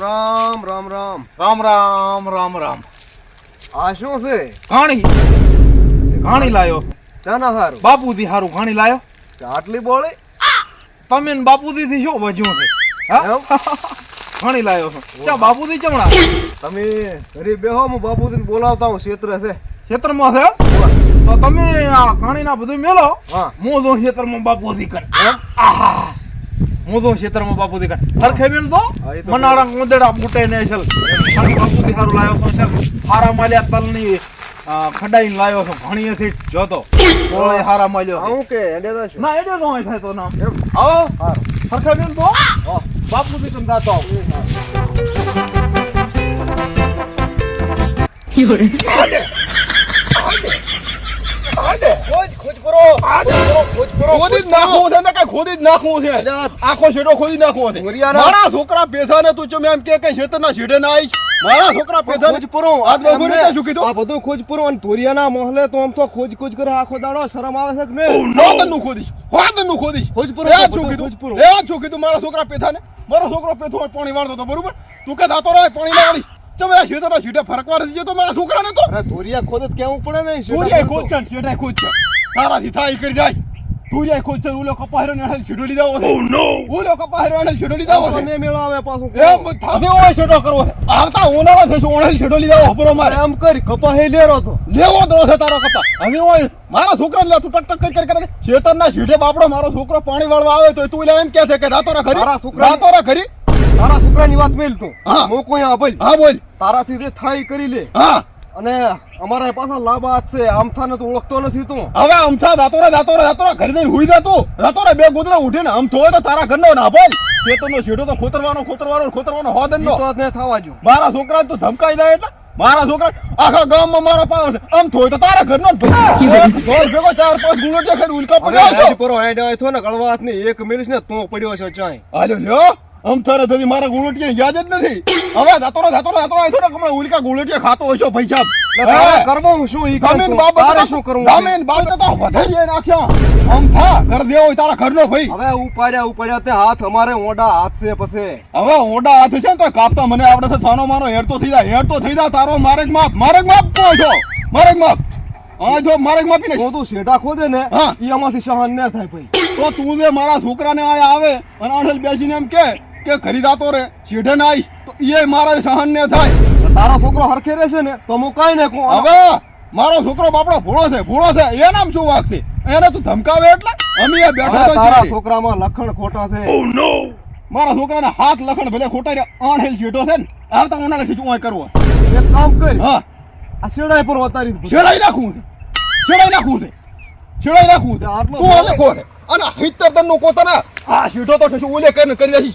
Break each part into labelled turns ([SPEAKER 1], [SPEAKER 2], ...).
[SPEAKER 1] રામ રામ રામ.
[SPEAKER 2] રામ રામ રામ રામ.
[SPEAKER 1] આ શું છે?
[SPEAKER 2] ઘાણી. ઘાણી લાયો.
[SPEAKER 1] ચાના હારું.
[SPEAKER 2] બાપુજી હારું ઘાણી લાયો.
[SPEAKER 1] આટલી બોળી?
[SPEAKER 2] તમે ને બાપુજી થી શું વજ્યું છે? હા? ઘાણી લાયો છો. ક્યાં બાપુજી ચમણા?
[SPEAKER 1] તમે ઘરે બેહો હું બાપુજી બોલાવતા હું ક્ષેત્ર છે.
[SPEAKER 2] ક્ષેત્રમાં છે? તો તમે આ ઘાણી ના બધું મેલો.
[SPEAKER 1] હા.
[SPEAKER 2] તો ખેતરમાં બાપુજી કર. આહા. મોદો ક્ષેત્રમાં બાપુ દીકા હરખે મેલ
[SPEAKER 1] દો
[SPEAKER 2] મનાડા ઉંદેડા ફૂટે ને છલ પણ બાપુ દીકારો લાયો તો છે હારા માલ્યા તલની ખડાઈ લાયો છો. ઘણી થી જોતો. ઓય હારા માલ્યો.
[SPEAKER 1] હું કે એડે તો
[SPEAKER 2] ના એડે તો હોય થાય તો
[SPEAKER 1] ના
[SPEAKER 2] આવો હરખે મેલ
[SPEAKER 1] દો
[SPEAKER 2] બાપુ દીકમ ગાતો આવ.
[SPEAKER 3] યોરે આડે.
[SPEAKER 1] આડે. ખોજ ખોજ કરો. આડે.
[SPEAKER 4] ખોદી જ નાખવું છે ને કઈ ખોદી જ નાખવું છે? આખો શેડો ખોદી નાખવો છે. મારા છોકરા પેથાને તું ચમ એમ કે કઈ શેતરના શેડે ના આવીશ? મારા છોકરા પેથાને
[SPEAKER 1] ખોજ પૂરો.
[SPEAKER 4] આજ તે શું કીધું?
[SPEAKER 1] આ બધું ખોજ પૂરો. અને ધોરિયાના મોહલે તો આમ તો ખોજ ખોજ કરે. આખો દાડો શરમ આવે છે કે નહીં?
[SPEAKER 4] હોદનનું ખોદીશ. ખોદીશ.
[SPEAKER 1] ખોજ પૂરો.
[SPEAKER 4] એ શું કીધું?
[SPEAKER 1] ખોજ પૂરો.
[SPEAKER 4] એ શું કીધું મારા છોકરા પેથાને મારો છોકરો પેથો પાણી વાળતો હતો બરોબર? તું કે જાતો રહે પાણી ના વાળીશ. તમે આ શેતરના શેડે ફરકવા નથી જતો મારા છોકરાને તો?
[SPEAKER 1] ધોરિયા ખોદ કેવું પડે ને.
[SPEAKER 4] તુરિયા ખોદ છે ને ખોદ છે. તારાથી થાય કરી જાય તું જાય ખુદ છે oh, ઉલો કપાહેરો ને લીધા ઓ નો ઉલો કપાહેરો અડલ છૂટો લીધા હોય
[SPEAKER 1] તને મેળો આવે પાછું.
[SPEAKER 4] એમ થામે ઓય છૂટો કરવો આવતા ઉનાળો છે શું અડલ લીધા હોય બરો મારે?
[SPEAKER 1] આમ કરી કપાહે લેરો તો.
[SPEAKER 4] લેવો દો છે તારો કપા. હવે ઓય મારા છોકરા ને તું ટક ટક કરી કરે ખેતર ના છીડે બાપડો મારો છોકરો પાણી વાળવા આવે તો તું લે એમ કે છે કે રાતો રા ખરી
[SPEAKER 1] મારા છોકરા
[SPEAKER 4] રાતો રા ખરી
[SPEAKER 1] તારા છોકરાની વાત મેલ તું.
[SPEAKER 4] હા.
[SPEAKER 1] મોકો અહીંયા બોલ.
[SPEAKER 4] હા બોલ.
[SPEAKER 1] તારાથી જે થાય કરી લે.
[SPEAKER 4] હા.
[SPEAKER 1] અને અમારા પાસે લાભ છે. આમથાને તો ઓળખતો નથી તું.
[SPEAKER 4] હવે અમથા દાતોરા દાતોરા દાતોરા ઘરે જઈને હુઈ જા તું. દાતોરા બે ગોદડા ઉઠીને આમ થોય તો તારા ઘરનો ના બોલ શેતરનો શીઢો તો ખોતરવાનો ખોતરવાનો ખોતરવાનો હોદનનો
[SPEAKER 1] ઈ તો ને થવા જો
[SPEAKER 4] મારા છોકરા તો ધમકાઈ દે એટલે? મારા છોકરા આખા ગામમાં મારા પાવ છે. આમ થોય તો તારા ઘરનો જ. ભેગો ચાર પાંચ ગુણો ખાઈને ઉલ્કા
[SPEAKER 1] હવે
[SPEAKER 4] પડ્યા
[SPEAKER 1] હેડ પરો હેડ આવે તો ને ગળવાત ને એક મિનિટ ને તો પડ્યો છે ચાય.
[SPEAKER 4] હાલ્યો લ્યો. આમ થારે થતી મારા ગુણોટિયા યાદ જ નથી. હવે દાતોરા દાતોરા દાતોરા આયો ને ઉલ્કા ખાતો હોય છો ભાઈ
[SPEAKER 1] તારે શું ઈ
[SPEAKER 4] જમીન બાબત
[SPEAKER 1] શું કરું
[SPEAKER 4] જમીન બાબત તો વધારીએ નાખ્યા. આમ થા ઘર દેવો તારા ઘરનો ભાઈ.
[SPEAKER 1] હવે ઉપાડ્યા ઉપાડ્યા તે હાથ અમારે ઓડા હાથ છે પછી.
[SPEAKER 4] હવે ઓડા હાથ છે ને તો કાપતા મને આવડે છે. સાનો માનો હેડ તો થઈ જાય હેડ તો થઈ જાય. તારો મારેક માપ મારેક માપ કહો છો? મારેક માપ. હા જો મારેક માપી ને
[SPEAKER 1] તું ખોદે ને. ઈ આમાંથી સહન ન થાય ભાઈ.
[SPEAKER 4] તો તું જે મારા છોકરાને આયા આવે અને આઠલ બેસીને એમ કે કે ખરીદાતો રે શેઠે ના આવીશ તો એ મારા સહન ને થાય
[SPEAKER 1] તારો છોકરો હરખે રહેશે ને તો હું કઈ ને કહું.
[SPEAKER 4] હવે મારો છોકરો બાપડો ભોળો છે ભોળો છે એ નામ શું વાત છે? એને તું ધમકાવે એટલે? અમે એ બેઠા તો
[SPEAKER 1] તારા છોકરામાં લખણ ખોટા છે.
[SPEAKER 4] મારા છોકરાના હાથ લખણ ભલે ખોટા રહ્યા આણ હેલ શેઠો છે ને આવતા ઉનાળે ખીચું ઓય કરવો
[SPEAKER 1] એક કામ કર.
[SPEAKER 4] હા.
[SPEAKER 1] આ શેડાઈ પર ઉતારી દે.
[SPEAKER 4] છેડાઈ નાખવું છે. છેડાઈ નાખવું છે. છેડાઈ નાખવું છે.
[SPEAKER 1] આટલો
[SPEAKER 4] તું આલે ખો અને હિતર તનનું કોતાના આ શીઠો તો ઠેસું ઓલે કરીને કરી દેશી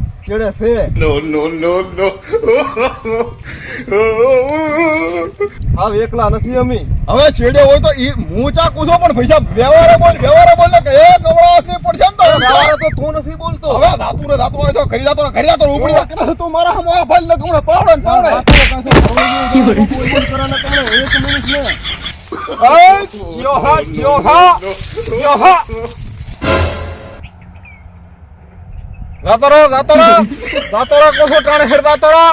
[SPEAKER 1] ચેડે છે?
[SPEAKER 2] No, no, no, no.
[SPEAKER 1] આવ એકલા નથી અમી.
[SPEAKER 4] હવે છેડે હોય તો ઈ મૂંચા કૂધો પણ પૈસા વ્યવહારે બોલ વ્યવહારે બોલ ને કે એ કવડા હાથની પડશે ને તો.
[SPEAKER 1] વ્યવહારે તો તું નથી બોલતો.
[SPEAKER 4] હવે ધાતુ ને ધાતુ હોય તો ખરી ધાતુ ને ખરી ધાતુ ઉપડી જા. તું મારા હમ આ ભાઈ ને કમણે પાવડે ને પાવડે.
[SPEAKER 3] 有人
[SPEAKER 1] ，એક મિનિટ ને
[SPEAKER 2] એ, જોહા હા, જીઓ હા, જીઓ હા. જાતરો જાતરો જાતરો કોસો ટાણે હેડ જાતરો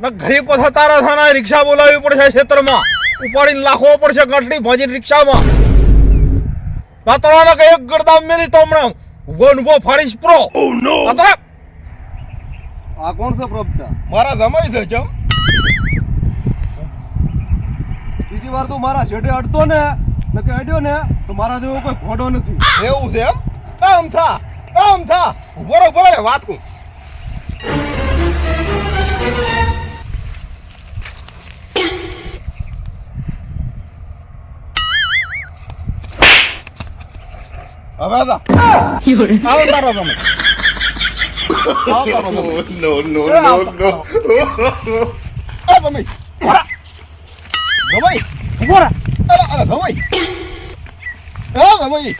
[SPEAKER 2] ને ઘરે પાછા તારા થાના રિક્ષા બોલાવવી પડશે ક્ષેત્રમાં. ઉપાડીને લાખવો પડશે ગંઠડી ભાજીને રિક્ષામાં. જાતરો ને કઈ ગરદામ મેલી તો હમણાં. ઊભો ઊભો ફાડીશ પ્રો. જાતરો
[SPEAKER 1] આ કોણ છે પ્રભતા
[SPEAKER 4] મારા જમાઈ છે ચમ.
[SPEAKER 1] બીજી વાર તું મારા છેડે અડતો ને ને કે અડ્યો ને તો મારા જેવો કોઈ ફોડો નથી.
[SPEAKER 4] એવું છે એમ? આમ થા. આમ થા. બોલો બોલો વાત કું હવે
[SPEAKER 3] દા
[SPEAKER 4] આવો તારો તમે. નો નો નો નો. આ તમે. ભરા
[SPEAKER 3] ગવાઈ ભરા
[SPEAKER 4] અરે અરે ગવાઈ એ
[SPEAKER 2] ગવાઈ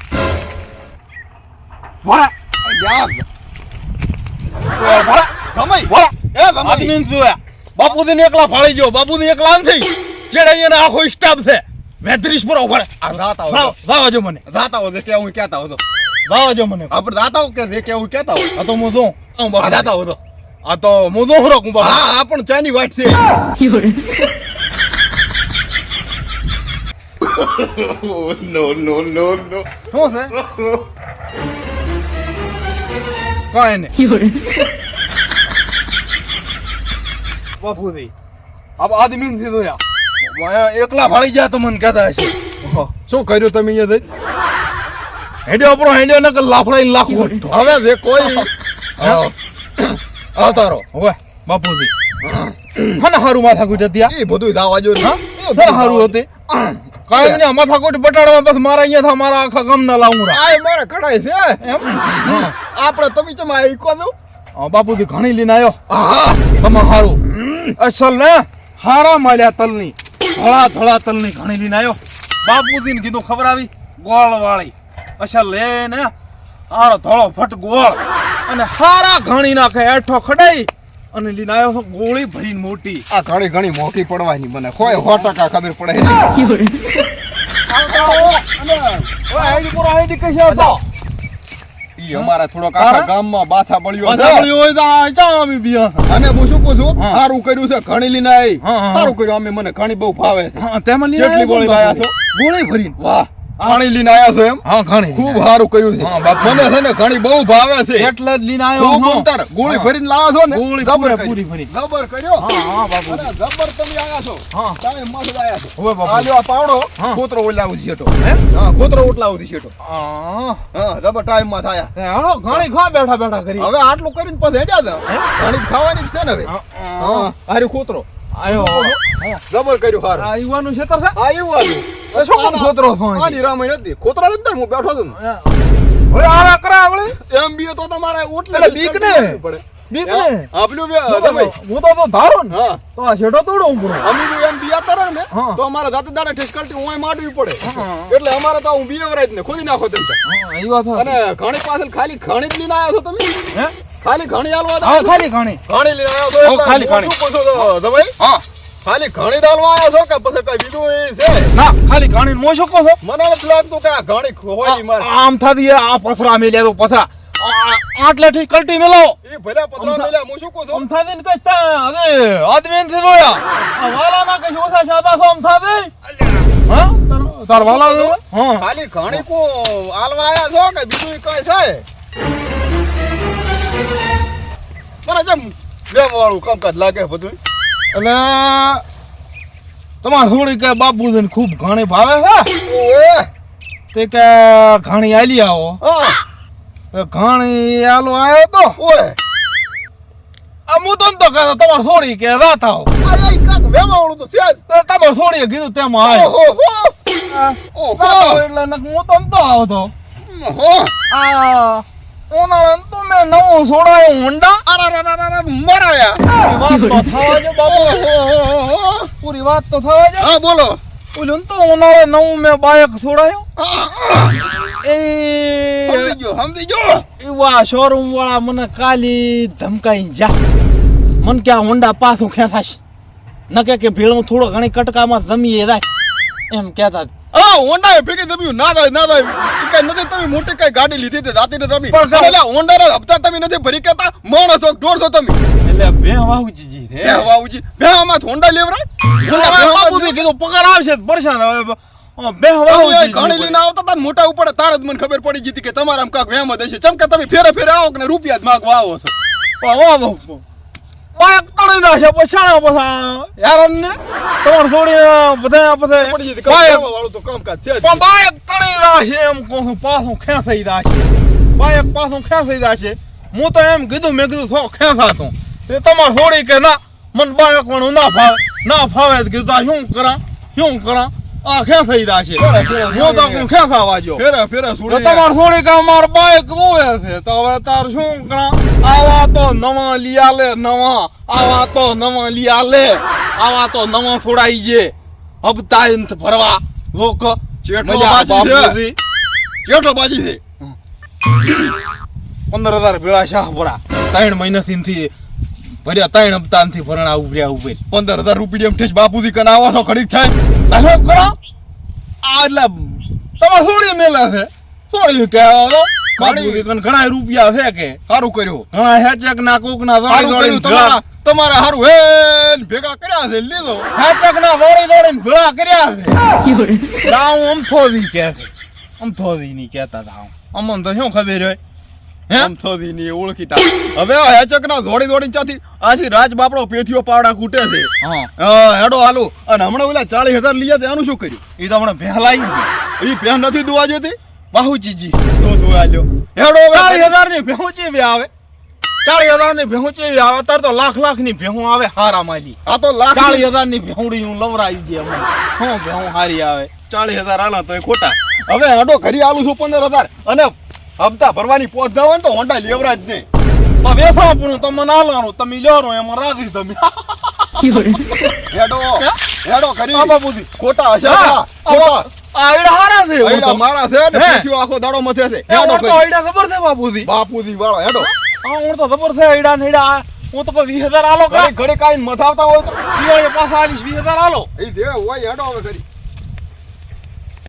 [SPEAKER 2] ભરા બાપુજી ને એકલા ફાળી ગયો બાપુજી એકલા નથી. જેડે એને આખો સ્ટાફ છે. મેત્રીસ પર
[SPEAKER 4] ઊભા રાતા
[SPEAKER 2] મને.
[SPEAKER 4] રાતા હો કે હું કહેતા હો તો
[SPEAKER 2] જો મને.
[SPEAKER 4] આપણે હો કે જે કેવું કેતા હો
[SPEAKER 2] આ તો હું જો હું
[SPEAKER 4] આ
[SPEAKER 2] દાતા
[SPEAKER 4] રાતા તો
[SPEAKER 2] આ તો હું જો હરો કું બાપુ.
[SPEAKER 4] હા આ પણ ચાની વાટ છે. નો નો નો નો
[SPEAKER 2] શું છે? કાંઈ નહીં બાપુજી આપ આદમી નથી જોયા. એકલા ભાળી જા તો મને કહેતા હશે.
[SPEAKER 4] શું કર્યું તમે અહીંયા થઈ
[SPEAKER 2] હેડ્યો આપણો હેડ્યો ને લાફડાઈ લાખો.
[SPEAKER 4] હવે જે કોઈ અવતારો.
[SPEAKER 2] હવે બાપુજી ને હારું માથા કુટ
[SPEAKER 4] એ બધું દાવા જો
[SPEAKER 2] હા હારું હતી? કાંઈ ને માથા કુટ બટાડવા બસ મારા અહીંયા થા મારા આખા ગામ ના લાવું
[SPEAKER 4] આ મારા કડાય છે
[SPEAKER 2] એમ.
[SPEAKER 4] આપણે તમે ચમ આ કો દો
[SPEAKER 2] હા, બાપુજી ઘણી લઈને આવ્યો
[SPEAKER 4] આહા.
[SPEAKER 2] તમે હારું. અસલ ને હારા માલ્યા તલની ધળા ધળા તલની ઘણી લઈને આવ્યો બાપુજીને કીધું ખબર આવી? ગોળ વાળી અસલ લે ને આરો ધળો ફટ ગોળ અને હારા ઘણી નાખે એઠો ખડાઈ. અને લઈને આવ્યો ગોળી ભરી મોટી.
[SPEAKER 4] આ ઘણી ઘણી મોકી પડવાની મને. કોઈ સો ટકા ખબર પડે. નહીં. ઈ અમારા થોડોક આખા? ગામમાં બાથા બળ્યો
[SPEAKER 2] પાછા હોય
[SPEAKER 4] અને હું શું કહું સારું કર્યું છે ઘણી લઈને આવી. સારું કર્યું અમે મને ઘણી બહુ ભાવે છે. ગોળી ભરી
[SPEAKER 2] ગોળી ભરીને.
[SPEAKER 4] વાહ. ઘણી લઈને આવ્યા છો એમ?
[SPEAKER 2] હા ઘણી
[SPEAKER 4] ખૂબ સારું કર્યું છે. મને છે ને ઘણી બહુ ભાવે છે.
[SPEAKER 2] એટલે જ લઈને આવ્યો
[SPEAKER 4] ખૂબ. ગોળી ભરીને લાવો છો ને?
[SPEAKER 2] ગોળી
[SPEAKER 4] જબર
[SPEAKER 2] પૂરી ભરી.
[SPEAKER 4] જબર કર્યો.
[SPEAKER 2] હા બાપુ.
[SPEAKER 4] જબર તમે આયા છો.
[SPEAKER 2] હા.
[SPEAKER 4] તમે મસ્ત આયા છો.
[SPEAKER 2] હવે બાપુ.
[SPEAKER 4] આ લ્યો આ પાવડો કોતરો ઓલાવું છે તો
[SPEAKER 2] હે?
[SPEAKER 4] કોતરો ઓટલાવું છે તો
[SPEAKER 2] હા.
[SPEAKER 4] હા જબર ટાઈમમાં થાય
[SPEAKER 2] હા ઘણી ખા બેઠા બેઠા કરી.
[SPEAKER 4] હવે આટલું કરીને પછી હેડ્યા ઘણી ખાવાની છે ને હવે. હા હારી કોતરો.
[SPEAKER 2] આયો.
[SPEAKER 4] જબર કર્યું હાર.
[SPEAKER 2] આ યુવાનું છે છે?
[SPEAKER 4] આ
[SPEAKER 2] યુવાનું. શું કામ ખોતરો છો
[SPEAKER 4] રામાયણ હતી ખોતરા હતી ને તાર હું બેઠો
[SPEAKER 2] આવા કરા વળી?
[SPEAKER 4] એમ બી તો તમારે ઓટલે
[SPEAKER 2] બીક ને?
[SPEAKER 4] પડે.
[SPEAKER 2] બીક
[SPEAKER 4] હા,
[SPEAKER 2] ને
[SPEAKER 4] આપલું બે
[SPEAKER 2] હું તો તો ધારો ને. તો આ શેઠો તોડો હું પડે
[SPEAKER 4] અમે જો એમ બિયા તરે ને. તો અમારે જાતે દાડે ઠેસકલટી હું માંડવી પડે. એટલે અમારે તો હું બિયવરાજ ને ખોદી નાખો તેમ
[SPEAKER 2] હા એ વાત
[SPEAKER 4] અને ઘણી પાછળ ખાલી ઘણી જ લઈને આવ્યો છો તમે?
[SPEAKER 2] હે?
[SPEAKER 4] ખાલી ઘણી હાલવા
[SPEAKER 2] હા ખાલી ઘણી.
[SPEAKER 4] ઘણી લઈને આવ્યો છો?
[SPEAKER 2] ખાલી ઘણી.
[SPEAKER 4] શું પૂછો છું, દવાઈ
[SPEAKER 2] હા.
[SPEAKER 4] ખાલી ઘણી દાલવા આવ્યો છો કે પછી કઈ બીજું એ છે?
[SPEAKER 2] ના ખાલી ઘણી મો શકો છો?
[SPEAKER 4] મને નથી લાગતું કે આ ઘણી હોય મારે.
[SPEAKER 2] આમ થાતી આ પથરા મેલ્યા તો પથરા. આટલેથી કલટી મેલો.
[SPEAKER 4] એ ભલા પતરા મેલા હું શું કહું છું?
[SPEAKER 2] થાતી ને કઈ અરે આદમી ને જોયા. આ માં કઈ ઓછા સાદા છો અમથા દે હા તાર- વાલા? હા.
[SPEAKER 4] ખાલી ઘણી કો આલવા આયા છો કે બીજું કઈ થાય? મને જેમ જેમ વાળું કામકાજ લાગે બધું
[SPEAKER 2] એટલે તમારે થોડી કે બાપુજી ખૂબ ઘણી ભાવે છે? તે કે ઘણી આલી આવો.
[SPEAKER 4] હા.
[SPEAKER 2] ઘણી આલો આવ્યો તો.
[SPEAKER 4] ઓય.
[SPEAKER 2] આ હું તો નતો કહેતો તમારે થોડી કે રાત આવો.
[SPEAKER 4] વેમાવળું તો છે
[SPEAKER 2] તમારે થોડી કીધું તેમાં આવ્યો એટલે નક હું તો તો આવતો. આ ઉનાળામાં તો મેં નવું છોડાયો હોન્ડા
[SPEAKER 4] અરે મરાયા.
[SPEAKER 2] વાત તો થવા જો બાપુ. પૂરી વાત તો થવા જો
[SPEAKER 4] હા બોલો.
[SPEAKER 2] ઓલું તો ઉનાળે નવું મેં બાયક છોડાયો. એ
[SPEAKER 4] સમજી ગયો સમજી ગયો.
[SPEAKER 2] એવા શોરૂમ વાળા મને કાલી ધમકાઈ જા. મન કે આ હોન્ડા પાછું ખેંચાશ? ન કે કે ભીડું થોડો ઘણી કટકામાં જમીએ જાય એમ કહેતા હતા.
[SPEAKER 4] હા હોન્ડા ભેગી તમે ના થાય ના થાય. કઈ નથી તમે મોટી કઈ ગાડી લીધી હતી જાતી તમે. એટલે હોન્ડા ના હપ્તા તમે નથી ભરી કેતા માણસો દોઢસો તમે.
[SPEAKER 2] એટલે બે વાહુજી
[SPEAKER 4] બે વાહુજી બે આમાં હોન્ડા લેવરાય? હોન્ડા બાપુ
[SPEAKER 2] બાપુજી કીધું પગાર આવશે તો પરેશાન હવે. બે વાહુજી
[SPEAKER 4] ઘણી લઈને આવતા મોટા ઉપર તાર જ મને ખબર પડી ગઈ હતી કે તમારા કાક વેમ જ હશે. ચમ કે તમે ફેરે ફેરે આવો કે ને રૂપિયા જ માગવા આવો છો.
[SPEAKER 2] પણ બાઇક તળી નાખે પછાણા પછા. યાર ને તમારે થોડી બધા
[SPEAKER 4] પડી જતી
[SPEAKER 2] બાઇક
[SPEAKER 4] વાળું તો કામકાજ છે.
[SPEAKER 2] પણ બાઇક તળી નાખે એમ કો પાછું ખેંચાઈ જાશે? બાયક પાછું ખેંચાઈ જાશે? હું તો એમ કીધું મેં કીધું સો ખેંચાતું તે તમાર થોડી કે ના મને બાયક પણ ના ફાવે ના ફાવે. તો કીધું શું કરા? શું કરા? આ ખેસાઈ દા છે હું તો હું ખેસાવા જો.
[SPEAKER 4] ફેરે ફેરે સુડે
[SPEAKER 2] તમાર થોડી કામ માર બાઈક રોવે છે. તો હવે તાર શું કરા? આવા તો નવા લિયા લે નવા. આવા તો નવા લિયા લે આવા તો નવા છોડાઈ જે. હપ્તા ઇંત ભરવા. લોક
[SPEAKER 4] ચેટલો બાજી છે.
[SPEAKER 2] બાપુજી
[SPEAKER 4] બાજી છે?
[SPEAKER 2] પંદર હજાર ભેળા શાહ ભરા. ત્રણ મહિનાથી થી ભર્યા ત્રણ હપ્તા થી ભરણા ઉભર્યા ઉભેર.
[SPEAKER 4] પંદર હજાર રૂપિયા એમ બાપુજી કને આવવાનો તો થાય.
[SPEAKER 2] તમે કરો? આ એટલે તમારે થોડી મેલા છે. થોડી કે બાપુજી કન ઘણા રૂપિયા છે કે?
[SPEAKER 4] સારું કર્યું.
[SPEAKER 2] ઘણા હેચક ના કોક ના દોડી
[SPEAKER 4] સારું
[SPEAKER 2] દોડીને
[SPEAKER 4] કર્યું.
[SPEAKER 2] ભેળા
[SPEAKER 4] તમારા તમારા હારું હે ભેગા કર્યા છે લીધો.
[SPEAKER 2] હેચક ના દોડી દોડીને ભેળા કર્યા છે. ના હું કે ની કહેતા હતા અમન તો શું ખબર હોય? હે?
[SPEAKER 4] આમ થોડી ની ઓળખીતા. હવે હેચક ના જોડી જોડી ચાથી આશી રાજ બાપડો પેથીઓ પાવડા કૂટે છે.
[SPEAKER 2] હા.
[SPEAKER 4] હેડો હાલો. અને હમણાં ઓલા ચાલીસ હજાર લીયા છે એનું શું કર્યું?
[SPEAKER 2] એ તો હમણાં ભેલાઈ
[SPEAKER 4] એ પેન નથી દુવા જોતી
[SPEAKER 2] બાહુજીજી.
[SPEAKER 4] તો દુવા લ્યો હેડો
[SPEAKER 2] ચાલીસ હજારની ભેહુચી ચેવી આવે. ચાલીસ હજારની ભેહુચી આવે. અત્યારે તો લાખ લાખની ભેહું આવે હારા માલી.
[SPEAKER 4] આ તો લાખ
[SPEAKER 2] ચાલીસ હજારની ભેહુડી હું લવરાઈ છે હું ભેહું હારી આવે?
[SPEAKER 4] ચાલીસ હજાર આલા તો એ ખોટા. હવે હેડો ઘરી આલું છું પંદર હજાર. અને હપ્તા ભરવાની પોચ ના હોય ને તો હોન્ડા લેવરાજ નહીં
[SPEAKER 2] વેસા પણ તમે ના લાનો તમે લ્યો એમાં રાજી તમે.
[SPEAKER 4] હેડો હેડો કરી
[SPEAKER 2] આ બાપુજી
[SPEAKER 4] ખોટા હશે ખોટા.
[SPEAKER 2] હારા છે
[SPEAKER 4] આયડા
[SPEAKER 2] તો.
[SPEAKER 4] મારા છે ને
[SPEAKER 2] હે?
[SPEAKER 4] આખો દાડો મથે છે. હેડો
[SPEAKER 2] તો
[SPEAKER 4] ઘરી.
[SPEAKER 2] આઈડા છે બાપુજી.
[SPEAKER 4] બાપુજી વાળો હેડો.
[SPEAKER 2] હા હું તો છે હું વીસ હજાર આલો
[SPEAKER 4] ઘડી કાઈ મથાવતા હોય તો
[SPEAKER 2] પાછા આલીશ વીસ હજાર આલો.
[SPEAKER 4] એ દે હોય હેડો હવે ઘરી.